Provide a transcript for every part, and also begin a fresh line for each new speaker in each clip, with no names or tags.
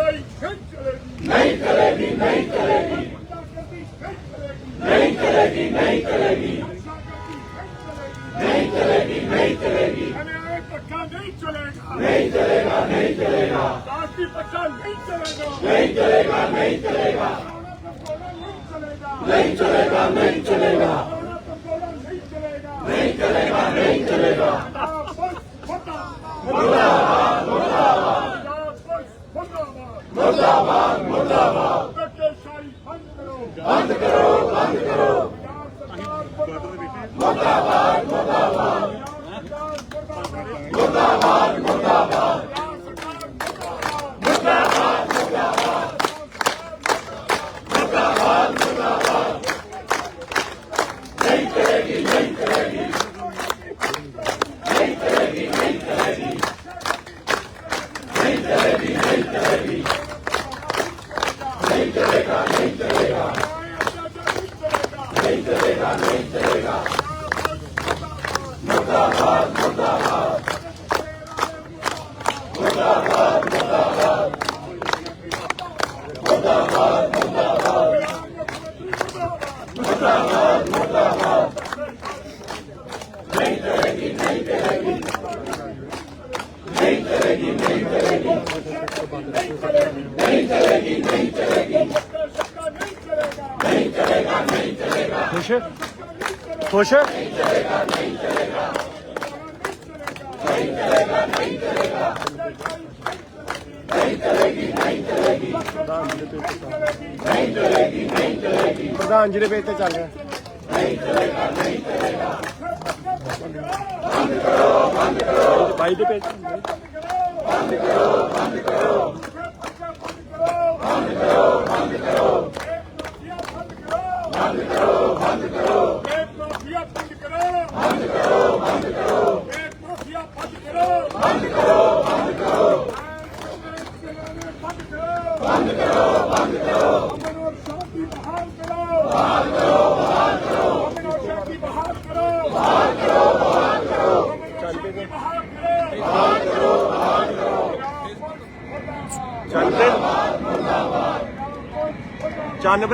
नहीं नहीं चलेगी नहीं चलेगी नहीं चलेगी नहीं चलेगी नहीं चलेगी नहीं चलेगी नहीं चलेगी हमें पक्का नहीं चलेगा नहीं चलेगा नहीं चलेगा राष्ट्रीय पक्का नहीं चलेगा नहीं चलेगा नहीं चलेगा नहीं चलेगा नहीं चलेगा Montalvão! Toşe.
Toşe. Toşe. ਪ੍ਰਧਾਨ ਜੀ ਦੇ ਪੇਜ ਤੇ ਚੱਲ ਰਿਹਾ। ਬਾਈ ਦੇ ਪੇਜ
ਬੰਦ ਕਰੋ ਇਹ ਮਾਫੀਆ ਬੰਦ ਕਰੋ ਬੰਦ ਕਰੋ ਬੰਦ ਕਰੋ। ਇਹ ਮਾਫੀਆ ਬੰਦ ਕਰੋ ਬੰਦ ਕਰੋ ਬੰਦ ਕਰੋ ਬੰਦ ਕਰੋ ਬੰਦ ਕਰੋ ਬੰਦ ਕਰੋ ਅਮਨ ਔਰ ਸ਼ਾਂਤੀ ਬਹਾਲ ਕਰੋ ਬਹਾਲ ਕਰੋ ਬਹਾਲ ਕਰੋ ਅਮਨ ਔਰ ਸ਼ਾਂਤੀ ਬਹਾਲ ਕਰੋ ਬਹਾਲ ਕਰੋ ਬਹਾਲ ਕਰੋ ਚੱਲ ਪੇ ਬਹਾਲ ਕਰੋ ਬਹਾਲ ਕਰੋ ਬਹਾਲ ਕਰੋ
ਚੱਲ ਪੇ ਚੰਨ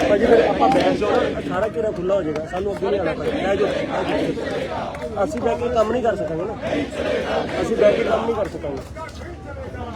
ਭਾਜੀ ਫਿਰ ਆਪਾਂ ਬੈਠ ਜਾਓ ਨਾ ਸਾਰਾ ਘੇਰਾ ਖੁੱਲਾ ਹੋ ਜਾਏਗਾ ਸਾਨੂੰ ਅੱਗੇ ਨਹੀਂ ਆਉਣਾ ਪਏਗਾ ਬਹਿ ਜਾਓ ਅਸੀਂ ਬਹਿ ਕੇ ਕੰਮ ਨਹੀਂ ਕਰ ਸਕਾਂਗੇ ਨਾ ਅਸੀਂ ਬਹਿ ਕੇ ਕੰਮ ਨਹੀਂ ਕਰ ਸਕਾਂਗੇ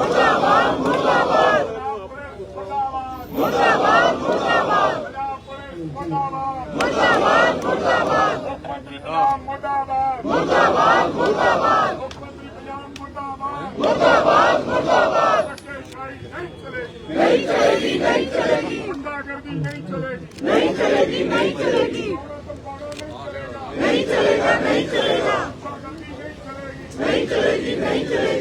ਮੁਰਦਾਬਾਦ ਮੁਰਦਾਬਾਦ ਮੁਰਦਾਬਾਦ ਮੁਰਦਾਬਾਦ ਮੁਰਦਾਬਾਦ ਮੁਰਦਾਬਾਦ ਮੁਰਦਾਬਾਦ ਮੁਰਦਾਬਾਦ ਮੁਰਦਾਬਾਦ ਮੁਰਦਾਬਾਦ ਮੁਰਦਾਬਾਦ ਨਹੀਂ ਚਲੇਗੀ ਨਹੀਂ ਚਲੇਗੀ ਨਹੀਂ ਚਲੇਗੀ ਗੁੰਡਾਗਰਦੀ ਨਹੀਂ ਚਲੇਗੀ ਨਹੀਂ ਚਲੇਗੀ ਨਹੀਂ ਚਲੇਗੀ ਨਹੀਂ ਚਲੇਗਾ ਨਹੀਂ ਚਲੇਗਾ ਨਹੀਂ ਚਲੇਗੀ ਨਹੀਂ ਚਲੇਗੀ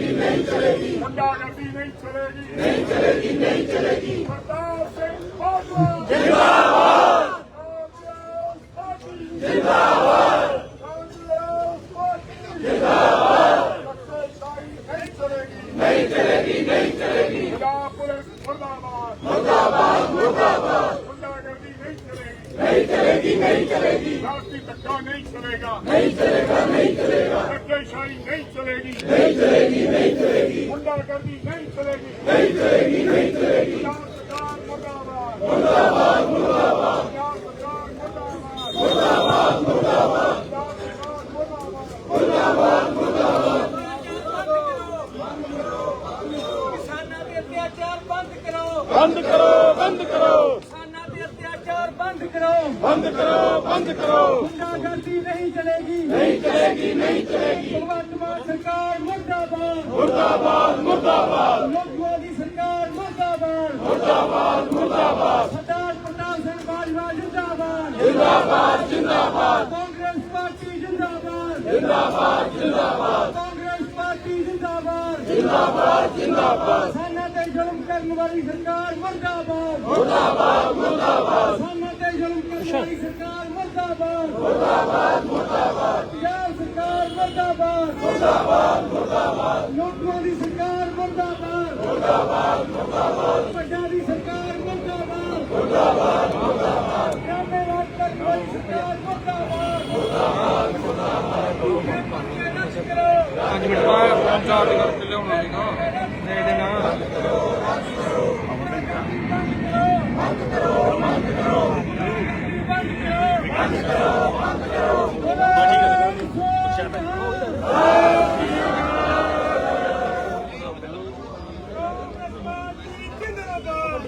mentally. بند کرو بند کرو کسانہ پہ بند کرو بند کرو بند کرو گردی نہیں چلے گی نہیں چلے گی نہیں چلے گی سرکار مردہ آباد مرد آباد مردہ آباد ਮੁਰਦਾਬਾਦ ਮੁਰਦਾਬਾਦ। ਸਰਦਾਰ ਪ੍ਰਤਾਪ ਸਿੰਘ ਬਾਜਵਾ ਜਿੰਦਾਬਾਦ। ਜਿੰਦਾਬਾਦ ਜਿੰਦਾਬਾਦ। ਕਾਂਗਰਸ ਪਾਰਟੀ ਜਿੰਦਾਬਾਦ। ਜਿੰਦਾਬਾਦ ਜਿੰਦਾਬਾਦ। ਕਾਂਗਰਸ ਪਾਰਟੀ ਜਿੰਦਾਬਾਦ। ਜਿੰਦਾਬਾਦ ਜਿੰਦਾਬਾਦ। ਸਾਨਾ ਤੇ ਜ਼ੁਲਮ ਕਰਨ ਵਾਲੀ ਸਰਕਾਰ ਮੁਰਦਾਬਾਦ। ਮੁਰਦਾਬਾਦ ਮੁਰਦਾਬਾਦ। ਸਾਨਾ ਤੇ ਜ਼ੁਲਮ ਕਰਨ ਵਾਲੀ ਸਰਕਾਰ ਮੁਰਦਾਬਾਦ। ਮੁਰਦਾਬਾਦ ਮੁਰਦਾਬਾਦ। ਪੰਜਾਬ ਸਰਕਾਰ ਮੁਰਦਾਬਾਦ ਮੁਰਦਾਬਾਦ ਲੋਕਾਂ ਦੀ ਸਰਕਾਰ ਮੁਰਦਾਬਾਦ ਮੁਰਦਾਬਾਦ ਮੁਰਦਾਬਾਦ ਵੱਡਾ ਦੀ ਸਰਕਾਰ ਮੁਰਦਾਬਾਦ ਮੁਰਦਾਬਾਦ ਮੁਰਦਾਬਾਦ ਕਾਮੇਵਾਦ ਕਰਨ ਵਾਲੀ ਸਰਕਾਰ ਮੁਰਦਾਬਾਦ ਮੁਰਦਾਬਾਦ ਮੁਰਦਾਬਾਦ
ਪੰਜ ਮਿੰਟ ਬਾਅਦ ਫੋਨ ਚਾਰਜ ਕਰਕੇ ਲਿਆਉਣਾ ਸੀਗਾ। ਦੇ ਦੇਣਾ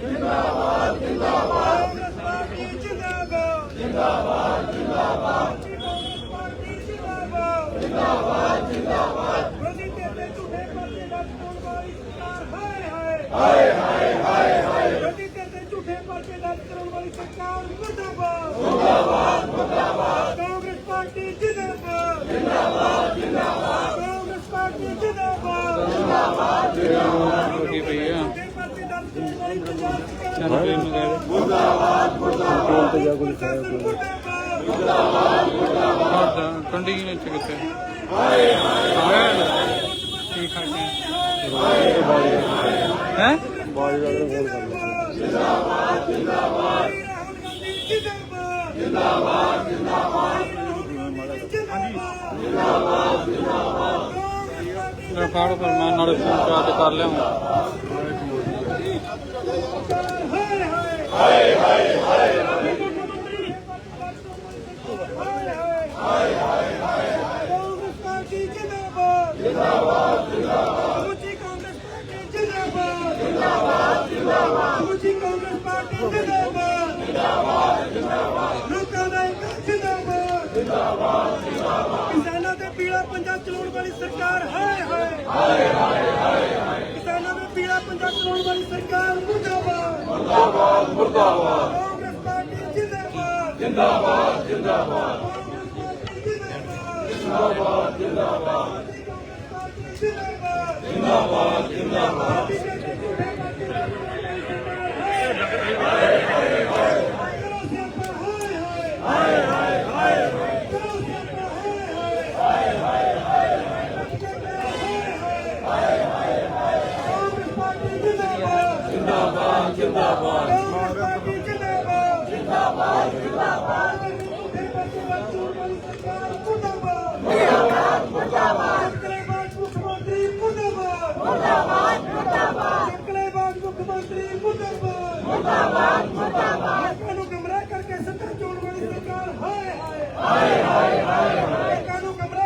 ਜਿੰਦਾਬਾਦ ਜਿੰਦਾਬਾਦ ਜਿੰਦਾਬਾਦ ਜਿੰਦਾਬਾਦ। ਪਾਰਟੀ ਜਿੰਦਾਬਾਦ। ਜਿੰਦਾਬਾਦ ਜਿੰਦਾਬਾਦ ਕਾਂਗਰਸ ਪਾਰਟੀ ਜਿੰਦਾਬਾਦ ਜਿੰਦਾਬਾਦ ਜਿੰਦਾਬਾਦ
ਕੀ
ਭਈਆ
ਚਲੋ ਵੀ ਮਗਰ ਮੁਰਦਾਬਾਦ
ਮੁਰਦਾਬਾਦ ਤੇ ਜਾ ਕੋਈ ਖਾਇਆ ਕੋਈ
ਮੁਰਦਾਬਾਦ। ਮੁਰਦਾਬਾਦ ਕੰਡੀ ਨੇ ਚਿਕਤੇ ਹਾਏ ਹਾਏ। ਕੀ ਖਾਂਦੇ ਹਾਏ ਹਾਏ ਹੈ?
ਬਾਈ ਦਾ ਬੋਲ ਕਰ ਜਿੰਦਾਬਾਦ
ਜਿੰਦਾਬਾਦ। ਜਿੰਦਾਬਾਦ। ਜਿੰਦਾਬਾਦ ਜਿੰਦਾਬਾਦ। ਫਾੜ ਫਿਰ ਮੈਂ ਨਾਲੇ ਫੋਨ ਚਾਰਜ ਕਰ ਲਿਆ
ਜਿੰਦਾਬਾਦ ਜਿੰਦਾਬਾਦ ਜਿੰਦਾਬਾਦ ਕਾਂਗਰਸ ਪਾਰਟੀ ਜਿੰਦਾਬਾਦ ਜਿੰਦਾਬਾਦ ਜਿੰਦਾਬਾਦ ਕਾਂਗਰਸ ਪਾਰਟੀ ਜਿੰਦਾਬਾਦ ਜਿੰਦਾਬਾਦ ਜਿੰਦਾਬਾਦ ਲੋਕਾਂ ਦਾ ਇੱਕ ਜਿੰਦਾਬਾਦ ਜਿੰਦਾਬਾਦ ਜਿੰਦਾਬਾਦ ਕਿਸਾਨਾਂ ਤੇ ਪੀਲਾ ਪੰਜਾ ਚਲਾਉਣ ਵਾਲੀ ਸਰਕਾਰ ਹਾਏ ਹਾਏ। ਹਾਏ ਹਾਏ ਹਾਏ ਕਿਸਾਨਾਂ ਤੇ ਪੀਲਾ ਪੰਜਾ ਚਲਾਉਣ ਵਾਲੀ ਸਰਕਾਰ ਮੁਰਦਾਬਾਦ। ਮੁਰਦਾਬਾਦ ਮੁਰਦਾਬਾਦ। ਕਾਂਗਰਸ ਪਾਰਟੀ ਜਿੰਦਾਬਾਦ। ਜਿੰਦਾਬਾਦ ਜਿੰਦਾਬਾਦ। ਜਿੰਦਾਬਾਦ। ਜਿੰਦਾਬਾਦ ਜਿੰਦਾਬਾਦ। ਜਿੰਦਾਬਾਦ।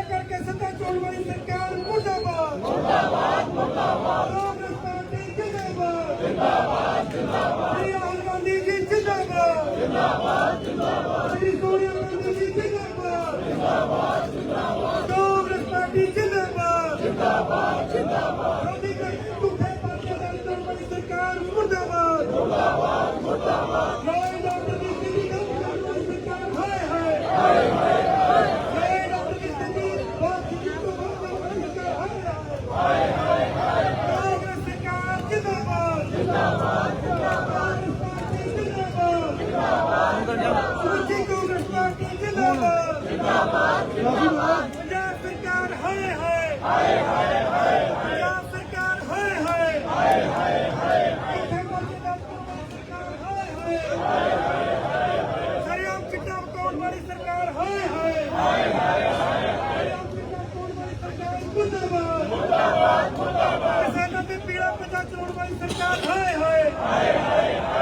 کر کے سطح چوڑ والی سرکار مردہ باد ਜਿੰਦਾਬਾਦ ਜਿੰਦਾਬਾਦ ਜਿੰਦਾਬਾਦ। ਸ਼੍ਰੀ ਰਾਹੁਲ ਗਾਂਧੀ ਜੀ ਜਿੰਦਾਬਾਦ ਜਿੰਦਾਬਾਦ। ਜਿੰਦਾਬਾਦ ਸ਼੍ਰੀ ਸੋਨੀਆ ਗਾਂਧੀ ਜੀ ਜਿੰਦਾਬਾਦ। ਕਾਂਗਰਸ ਹਾਏ ਹਾਏ। ਹਾਏ ਹਾਏ